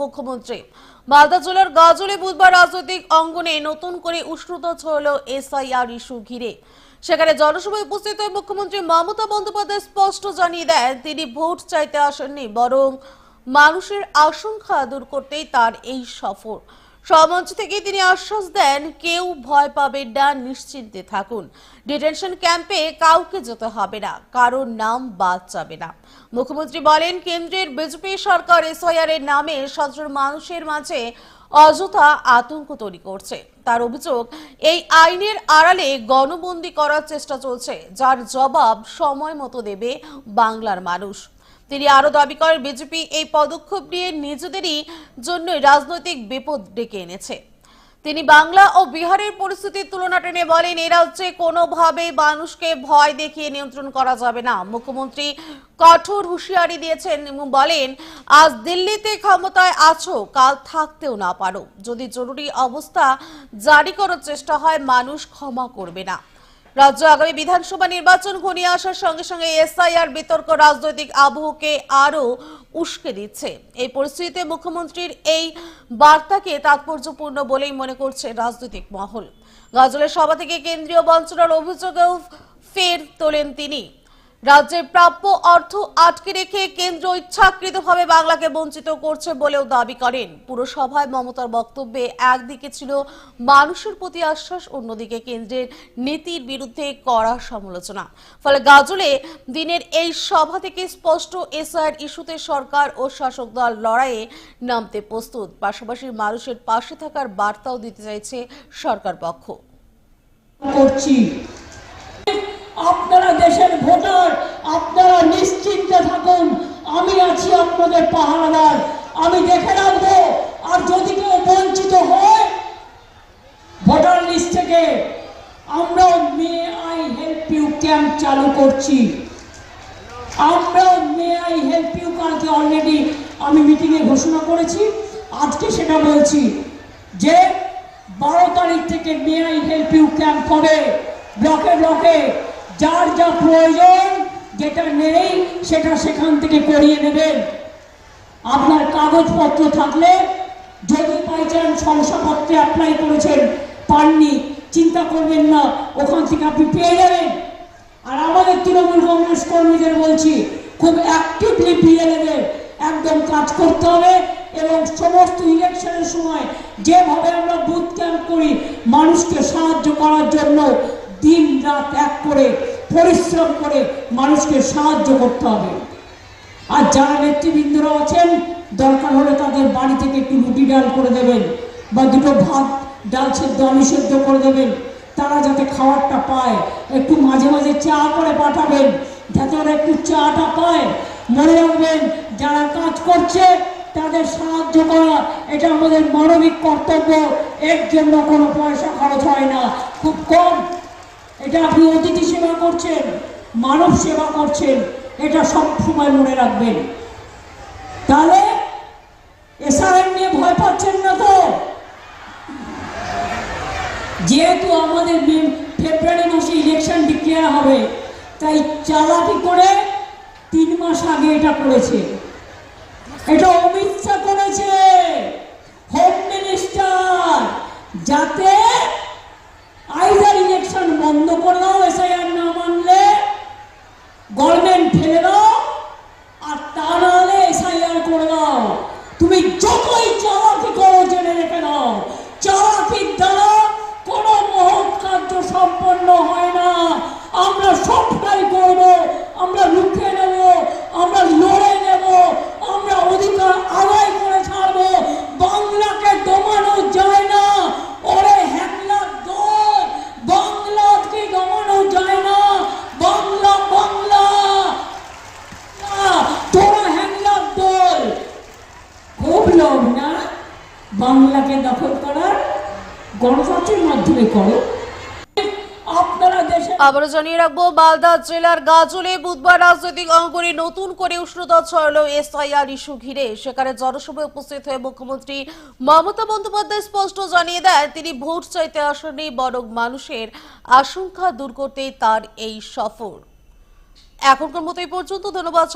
মুখ্যমন্ত্রী। মালদা জেলার গাজলে বুধবার রাজনৈতিক অঙ্গনে নতুন করে উষ্ণতা ছড়ল এসআইআর ইস্যু ঘিরে। সেখানে জনসভায় উপস্থিত হয়ে মুখ্যমন্ত্রী মমতা বন্দ্যোপাধ্যায় স্পষ্ট জানিয়ে দেন, তিনি ভোট চাইতে আসেননি, বরং মানুষের আশঙ্কা দূর করতেই তার এই সফর। সমাজ থেকে তিনি আশ্বাস দেন, কেউ ভয় পাবেন না, নিশ্চিন্তে থাকুন। ডিটেনশন ক্যাম্পে কাউকে যেতে হবে না, কারোর নাম বাদ যাবে না। মুখ্যমন্ত্রী বলেন, কেন্দ্রের বিজেপি সরকার এসআইআর এর নামে সাধারণ মানুষের মাঝে অযথা আতঙ্ক তৈরি করছে। তার অভিযোগ, এই আইনের আড়ালে গণবন্দি করার চেষ্টা চলছে, যার জবাব সময় মতো দেবে বাংলার মানুষ। তিনি আরও দাবি করেন, বিজেপি এই পদক্ষেপ নিয়ে নিজেদেরই জন্য রাজনৈতিক বিপদ ডেকে এনেছে। তিনি বাংলা ও বিহারের পরিস্থিতির তুলনা টেনে বলেন এই রাজ্যে কোনোভাবে মানুষকে ভয় দেখিয়ে নিয়ন্ত্রণ করা যাবে না। মুখ্যমন্ত্রী কঠোর হুঁশিয়ারি দিয়েছেন এবং বলেন, আজ দিল্লিতে ক্ষমতায় আছো, কাল থাকতেও না পারো। যদি জরুরি অবস্থা জারি করার চেষ্টা হয়, মানুষ ক্ষমা করবে না। রাজ্য আগামী বিধানসভা নির্বাচন ঘনিয়ে আসার সঙ্গে সঙ্গে এসআইআর বিতর্ক রাজনৈতিক আবহকে আরও উস্কে দিচ্ছে। এই পরিস্থিতিতে মুখ্যমন্ত্রীর এই বার্তাকে তাৎপর্যপূর্ণ বলেই মনে করছে রাজনৈতিক মহল। গাজলের সভা থেকে কেন্দ্রীয় বঞ্চনার অভিযোগেও ফের তোলেন তিনি। রাজ্যের প্রাপ্য অর্থ আটকে রেখে কেন্দ্র ইচ্ছাকৃতভাবে বাংলাকে বঞ্চিত করছে বলেও দাবি করেন। পুরসভায় মমতার বক্তব্যে একদিকে ছিল মানুষের প্রতি আশ্বাস, অন্যদিকে কেন্দ্রের নীতির বিরুদ্ধে কড়া সমালোচনা। ফলে গাজলে দিনের এই সভা থেকে স্পষ্ট এসআর ইস্যুতে সরকার ও শাসক দল লড়াইয়ে নামতে প্রস্তুত। পাশাপাশি মানুষের পাশে থাকার বার্তাও দিতে চাইছে সরকার পক্ষ। করছি আপনারা দেশের ভোটার আপনারা নিশ্চিন্তে থাকুন, আমি আছি আপনাদের পাহারাদার। আমি দেখে রাখব, আর যদি কেউ বঞ্চিত হয়, ভোটার লিস্ট থেকে আমরাও may I help you camp চালু করছি। আমরাও মে আই হেল্প ইউ কালকে অলরেডি আমি মিটিংয়ে ঘোষণা করেছি। আজকে সেটা বলছি যে, বারো তারিখ থেকে may I help you camp হবে। ব্লকে ব্লকে যার যা প্রয়োজন যেটা নেই সেটা সেখান থেকে করিয়ে নেবেন। আপনার কাগজপত্র থাকলে যদি বাই চান্স শংসাপত্রে অ্যাপ্লাই করেছেন, পাননি, চিন্তা করবেন না, ওখান থেকে আপনি পেয়ে যাবেন। আর আমাদের তৃণমূল কংগ্রেস কর্মীদের বলছি, খুব অ্যাক্টিভলি বিএলএদের একদম কাজ করতে হবে এবং সমস্ত ইলেকশনের সময় যেভাবে আমরা বুথ ক্যাম্প করি, মানুষকে সাহায্য করার জন্য দিন রাত এক করে পরিশ্রম করে মানুষকে সাহায্য করতে হবে। আর যারা নেতৃবৃন্দরা আছেন, দরকার হলে তাদের বাড়ি থেকে একটু রুটি ডাল করে দেবেন বা দুটো ভাত, ডাল সেদ্ধ, আলু করে দেবেন। তারা যাতে খাবারটা পায়, একটু মাঝে মাঝে চা করে পাঠাবেন, যাতে ওরা একটু চাটা পায়। মনে রাখবেন, যারা কাজ করছে, তাদের সাহায্য করা, এটা আমাদের মানবিক কর্তব্য। এর জন্য কোনো পয়সা খরচ হয় না। খুব কম এটা আপনি অতিথি সেবা করছেন, মানব সেবা করছেন, এটা সব সময় মনে রাখবেন। তাহলে এসআরএম নিয়ে ভয় পাচ্ছেন না তো? যেহেতু আমাদের ফেব্রুয়ারি মাসে ইলেকশন ডিক্লেয়ার হবে, তাই চালাকি করে তিন মাস আগে এটা করেছে। এটা অমিত শাহ করেছে। হোম মিনিস্টার যাতে বন্ধ করে দাও এসআইআর না মানলে গভর্নমেন্ট ফেলে দাও আর তা নাহলে এসআইআর করে দাও তুমি যতই চালাকি করো জেনে রেখে দাও চালাকির দ্বারা কোনো মহৎ কার্য সম্পন্ন হয় না আমরা সবটাই করব আমরা লুকিয়ে নেব আমরা লড়ে নেব আমরা অধিকার আদায় করে ছাড়বো বাংলাকে দমানো যায় না ওরে হ্যাংলার দল বাংলাকে দমানো যায় না বাংলা বাংলা তোরা হ্যাংলার দল খুব লোভ না বাংলাকে দখল করার গণতন্ত্রের মাধ্যমে করো। আবারও জানিয়ে রাখব, মালদা জেলার গাজলে বুধবার রাজনৈতিক অঙ্গনে নতুন করে উষ্ণতা ছড়ল এসআইআর ইস্যু ঘিরে। সেখানে জনসভায় উপস্থিত হয়ে মুখ্যমন্ত্রী মমতা বন্দ্যোপাধ্যায় স্পষ্ট জানিয়ে দেন, তিনি ভোট চাইতে আসেননি বরং মানুষের আশঙ্কা দূর করতেই তার এই সফর। এখনকার মতো এই পর্যন্ত, ধন্যবাদ